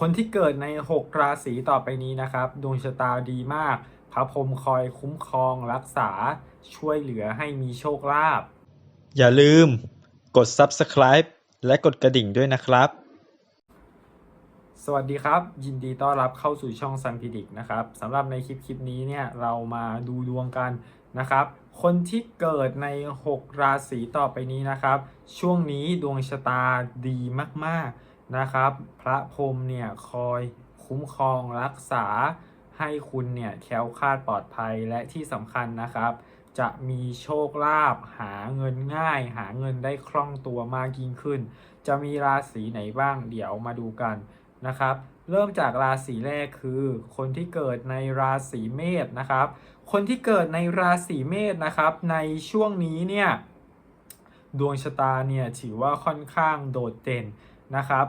คนที่เกิดใน 6 ราศีต่อไปนี้นะครับ ดวงชะตาดีมาก พระพรหมคอยคุ้มครองรักษาช่วยเหลือให้มีโชคลาภอย่าลืมกด subscribe และกดกระดิ่งด้วยนะครับ สวัสดีครับ ยินดีต้อนรับเข้าสู่ช่องซันพิดิกนะครับสำหรับในคลิปคลิปนี้เนี่ยเรามาดูดวงกันนะครับ คนที่เกิดใน 6 ราศีต่อไปนี้นะครับ ช่วงนี้ดวงชะตาดีมากๆ นะครับ พระพรหมเนี่ยคอยคุ้มครองรักษาให้คุณเนี่ยแคล้วคลาดปลอดภัยและที่สำคัญนะครับ จะมีโชคลาภหาเงินง่าย หาเงินได้คล่องตัวมากยิ่งขึ้น จะมีราศีไหนบ้างเดี๋ยวมาดูกันนะครับ เริ่มจากราศีแรกคือ คนที่เกิดในราศีเมษนะครับ คนที่เกิดในราศีเมษนะครับ ในช่วงนี้เนี่ยดวงชะตาเนี่ยถือว่าค่อนข้างโดดเด่น นะครับ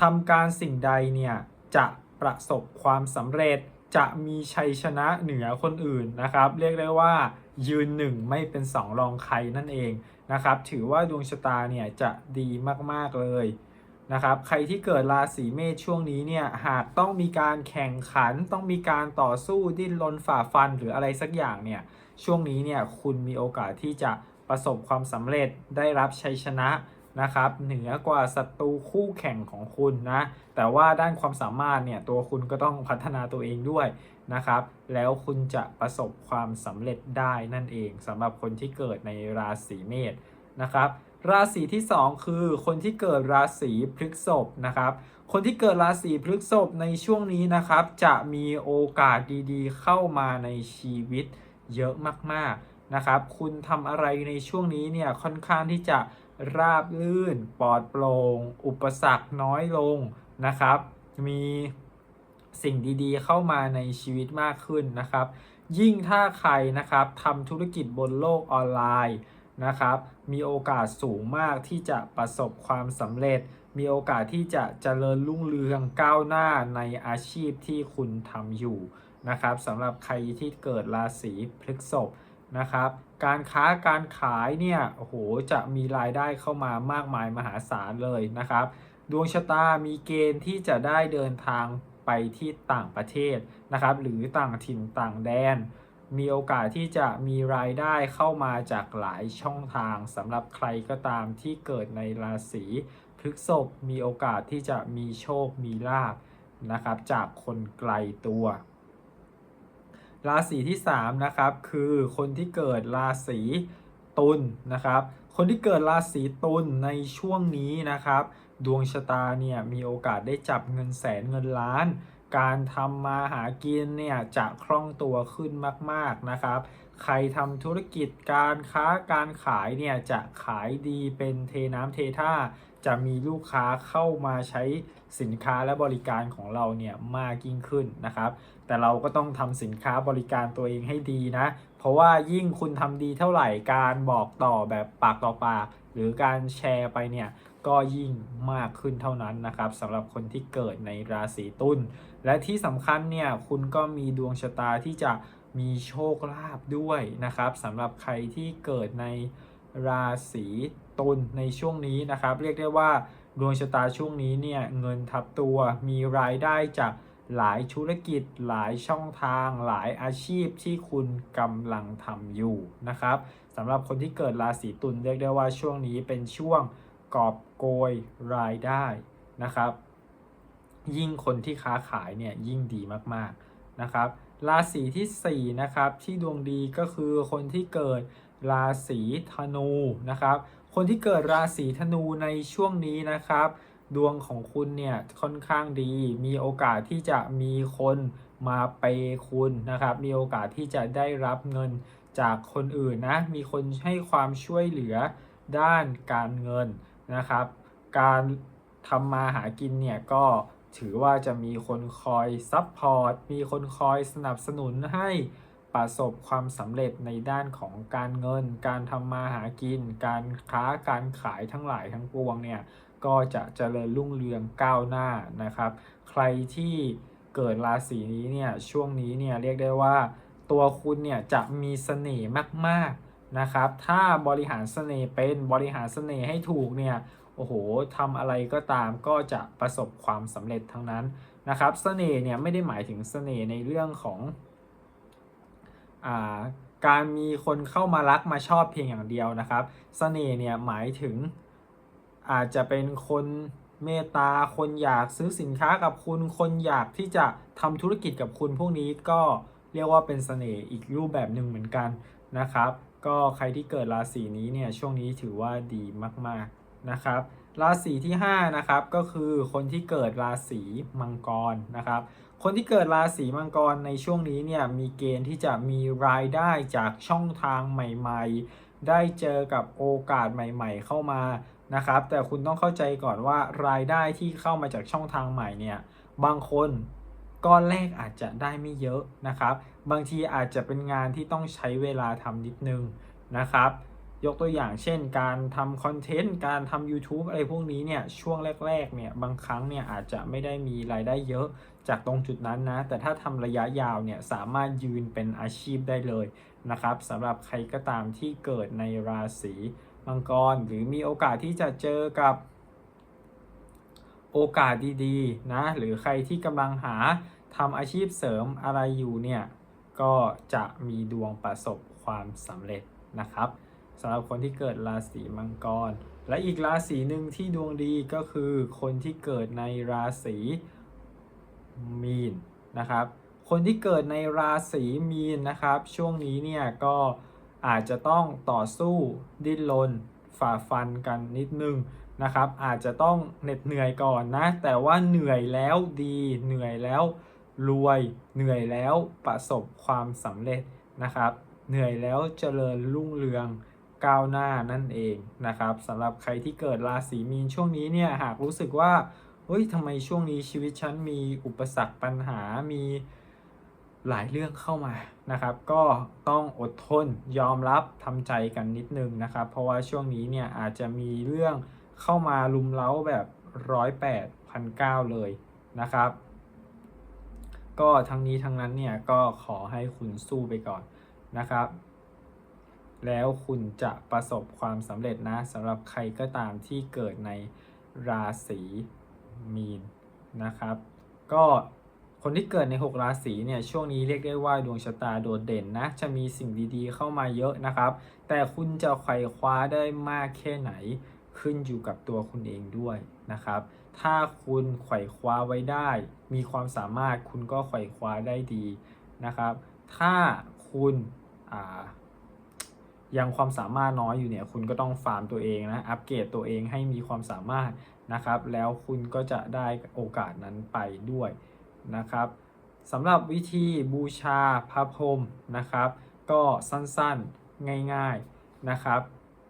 ทำการสิ่งใดเนี่ยจะประสบความสำเร็จจะมีชัยชนะเหนือคนอื่นนะครับ เรียกได้ว่ายืนหนึ่งไม่เป็นสองรองใครนั่นเองนะครับ ถือว่าดวงชะตาเนี่ยจะดีมากๆเลยนะครับใครที่เกิดราศีเมษช่วงนี้เนี่ยหากต้องมีการแข่งขันต้องมีการต่อสู้ดิ้นรนฝ่าฟันหรืออะไรสักอย่างเนี่ยช่วงนี้เนี่ยคุณมีโอกาสที่จะประสบความสำเร็จได้รับชัยชนะ นะครับเหนือกว่าศัตรูคู่แข่งของคุณนะ แต่ว่าด้านความสามารถเนี่ยตัวคุณก็ต้องพัฒนาตัวเองด้วยนะครับ แล้วคุณจะประสบความสำเร็จได้นั่นเองสำหรับคนที่เกิดในราศีเมษนะครับ ราศีที่ 2 คือคนที่เกิดราศีพฤษภนะครับ คนที่เกิดราศีพฤษภในช่วงนี้นะครับ จะมีโอกาสดีๆ เข้ามาในชีวิตเยอะมากๆนะครับ คุณทำอะไรในช่วงนี้เนี่ยค่อนข้างที่จะ ราบลื่น ปลอดโปร่ง อุปสรรคน้อยลงนะครับ มีสิ่งดีๆเข้ามาในชีวิตมากขึ้นนะครับ ยิ่งถ้าใครนะครับทำธุรกิจบนโลกออนไลน์นะครับ มีโอกาสสูงมากที่จะประสบความสำเร็จ มีโอกาสที่จะเจริญรุ่งเรืองก้าวหน้าในอาชีพที่คุณทำอยู่นะครับสำหรับใครที่เกิดราศีพฤษภ นะครับ การค้าการขายเนี่ยโอ้โหจะมีรายได้เข้ามามากมายมหาศาลเลยนะครับ ดวงชะตามีเกณฑ์ที่จะได้เดินทางไปที่ต่างประเทศนะครับ หรือต่างถิ่นต่างแดน มีโอกาสที่จะมีรายได้เข้ามาจากหลายช่องทางสำหรับใครก็ตามที่เกิดในราศีพฤษภมีโอกาสที่จะมีโชคมีลาภนะครับ จากคนไกลตัว ราศีที่3นะครับคือคนที่เกิดราศีตุลนะครับ คนที่เกิดราศีตุลในช่วงนี้นะครับ ดวงชะตาเนี่ยมีโอกาสได้จับเงินแสนเงินล้าน การทำมาหากินเนี่ยจะคล่องตัวขึ้นมากๆนะครับ ใครทำธุรกิจการค้าการขายเนี่ยจะขายดีเป็นเทน้ำเทท่า จะมีลูกค้าเข้ามาใช้สินค้าและบริการของเราเนี่ยมากยิ่งขึ้นนะครับ แต่เราก็ต้องทำสินค้าบริการตัวเองให้ดีนะ เพราะว่ายิ่งคุณทำดีเท่าไหร่การบอกต่อแบบปากต่อปาก หรือการแชร์ไปเนี่ยก็ยิ่งมากขึ้นเท่านั้นนะครับสำหรับคนที่เกิดในราศีตุลและที่สำคัญเนี่ยคุณก็มีดวงชะตาที่จะ มีโชคลาภด้วยนะครับสำหรับใครที่เกิดในราศีตุลในช่วงนี้นะครับ เรียกได้ว่าดวงชะตาช่วงนี้เนี่ยเงินทับตัวมีรายได้จากหลายธุรกิจหลายช่องทาง หลายอาชีพที่คุณกำลังทำอยู่นะครับสำหรับคนที่เกิดราศีตุลเรียกได้ว่าช่วงนี้เป็นช่วงกอบโกยรายได้นะครับ ยิ่งคนที่ค้าขายเนี่ยยิ่งดีมากๆนะครับ ราศีที่4นะครับที่ดวงดีก็คือคนที่เกิดราศีธนูนะครับ คนที่เกิดราศีธนูในช่วงนี้นะครับ ดวงของคุณเนี่ยค่อนข้างดี มีโอกาสที่จะมีคนมาเปคุณนะครับ มีโอกาสที่จะได้รับเงินจากคนอื่นนะ มีคนให้ความช่วยเหลือด้านการเงินนะครับ การทำมาหากินเนี่ยก็ ถือว่าจะมีคนคอยซัพพอร์ต มีคนคอยสนับสนุนให้ประสบความสำเร็จในด้านของการเงิน การทำมาหากิน การค้าการขายทั้งหลายทั้งปวงเนี่ยก็จะเจริญรุ่งเรืองก้าวหน้านะครับ ใครที่เกิดราศีนี้เนี่ยช่วงนี้เนี่ยเรียกได้ว่าตัวคุณเนี่ยจะมีเสน่ห์มากๆ นะครับ ถ้าบริหารเสน่ห์เป็นบริหารเสน่ห์ให้ถูกเนี่ยโอ้โหทำอะไรก็ตามก็จะประสบความสำเร็จทั้งนั้นนะครับเสน่ห์เนี่ยไม่ได้หมายถึงเสน่ห์ในเรื่องของอาการมีคนเข้ามารักมาชอบเพียงอย่างเดียวนะครับเสน่ห์เนี่ยหมายถึงอาจจะเป็นคนเมตตาคนอยากซื้อสินค้ากับคุณ คนอยากที่จะทำธุรกิจกับคุณพวกนี้ก็เรียกว่าเป็นเสน่ห์อีกรูปแบบหนึ่งเหมือนกันนะครับ ก็ใครที่เกิดราศีนี้เนี่ยช่วงนี้ถือว่าดีมากๆนะครับ ราศีที่5นะครับก็คือคนที่เกิดราศีมังกรนะครับ คนที่เกิดราศีมังกรในช่วงนี้เนี่ยมีเกณฑ์ที่จะมีรายได้จากช่องทางใหม่ๆ ได้เจอกับโอกาสใหม่ ๆ เข้ามานะครับ แต่คุณต้องเข้าใจก่อนว่ารายได้ที่เข้ามาจากช่องทางใหม่เนี่ยบางคน ก้อนแรกอาจจะได้ไม่เยอะนะครับ บางทีอาจจะเป็นงานที่ต้องใช้เวลาทำนิดนึงนะครับ ยกตัวอย่างเช่น การทำคอนเทนต์การทำ YouTube อะไรพวกนี้เนี่ยช่วงแรกๆเนี่ยบางครั้งเนี่ยอาจจะไม่ได้มีรายได้เยอะจากตรงจุดนั้นนะ แต่ถ้าทำระยะยาวเนี่ยสามารถยืนเป็นอาชีพได้เลยนะครับสำหรับใครก็ตามที่เกิดในราศีมังกร หรือมีโอกาสที่จะเจอกับโอกาสดีๆนะหรือใครที่กำลังหา ทำอาชีพเสริมอะไรอยู่เนี่ยก็จะมีดวงประสบความสำเร็จนะครับสำหรับคนที่เกิดราศีมังกร และอีกราศีหนึ่งที่ดวงดีก็คือคนที่เกิดในราศีมีนนะครับ คนที่เกิดในราศีมีนนะครับ ช่วงนี้เนี่ยก็อาจจะต้องต่อสู้ดิ้นรนฝ่าฟันกันนิดนึงนะครับ อาจจะต้องเหน็ดเหนื่อยก่อนนะ แต่ว่าเหนื่อยแล้วดีเหนื่อยแล้ว รวยเหนื่อยแล้วประสบความสำเร็จนะครับ เหนื่อยแล้วเจริญรุ่งเรืองก้าวหน้านั่นเองนะครับสำหรับใครที่เกิดราศีมีนช่วงนี้เนี่ยหากรู้สึกว่าเฮ้ยทำไมช่วงนี้ชีวิตฉันมีอุปสรรคปัญหามีหลายเรื่องเข้ามานะครับ ก็ต้องอดทนยอมรับทำใจกันนิดนึงนะครับ เพราะว่าช่วงนี้เนี่ยอาจจะมีเรื่องเข้ามาลุมเล้าแบบร้อยแปดพันเก้าเลยนะครับ ก็ทั้งนี้ทั้งนั้นเนี่ยก็ขอให้คุณสู้ไปก่อนนะครับ แล้วคุณจะประสบความสำเร็จนะสำหรับใครก็ตามที่เกิดในราศีมีนนะครับ ก็คนที่เกิดใน 6 ราศีเนี่ยช่วงนี้เรียกได้ว่าดวงชะตาโดดเด่นนะจะมีสิ่งดีๆเข้ามาเยอะนะครับ แต่คุณจะไขว่คว้าได้มากแค่ไหนขึ้นอยู่กับตัวคุณเองด้วยนะครับ ถ้าคุณไขว่คว้าไว้ได้ มีความสามารถคุณก็ไขว่คว้าได้ดีนะครับ ถ้าคุณยังความสามารถน้อยอยู่เนี่ย คุณก็ต้องฟาร์มตัวเองนะ อัปเกรดตัวเองให้มีความสามารถนะครับ แล้วคุณก็จะได้โอกาสนั้นไปด้วยนะครับสำหรับวิธีบูชาพระพรหมนะครับ ก็สั้นๆง่ายๆนะครับ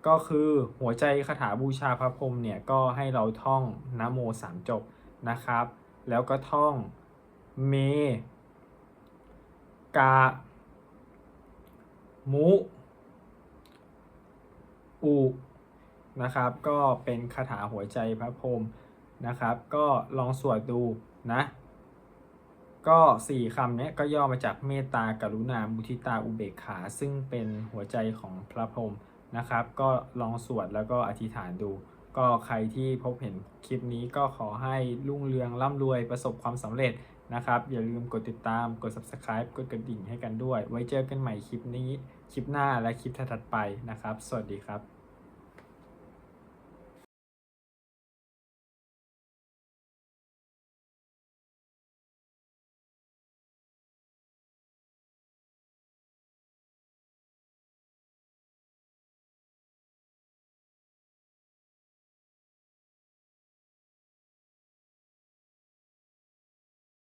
ก็คือหัวใจคาถาบูชาพระพรหมเนี่ยก็ให้เราท่องนะโมสามจบนะครับ แล้วก็ท่องเมกามุอุนะครับ ก็เป็นคาถาหัวใจพระพรหมนะครับ ก็ลองสวดดูนะ ก็สี่คำนี้ก็ย่อมาจากเมตตากรุณามุทิตาอุเบกขา ซึ่งเป็นหัวใจของพระพรหม นะครับ ก็ลองสวดแล้วก็อธิษฐานดู ก็ใครที่พบเห็นคลิปนี้ก็ขอให้รุ่งเรืองร่ำรวยประสบความสำเร็จนะครับ อย่าลืมกดติดตามกด subscribe กดกระดิ่งให้กันด้วย ไว้เจอกันใหม่คลิปนี้ คลิปหน้าและคลิปถัดไปนะครับ สวัสดีครับ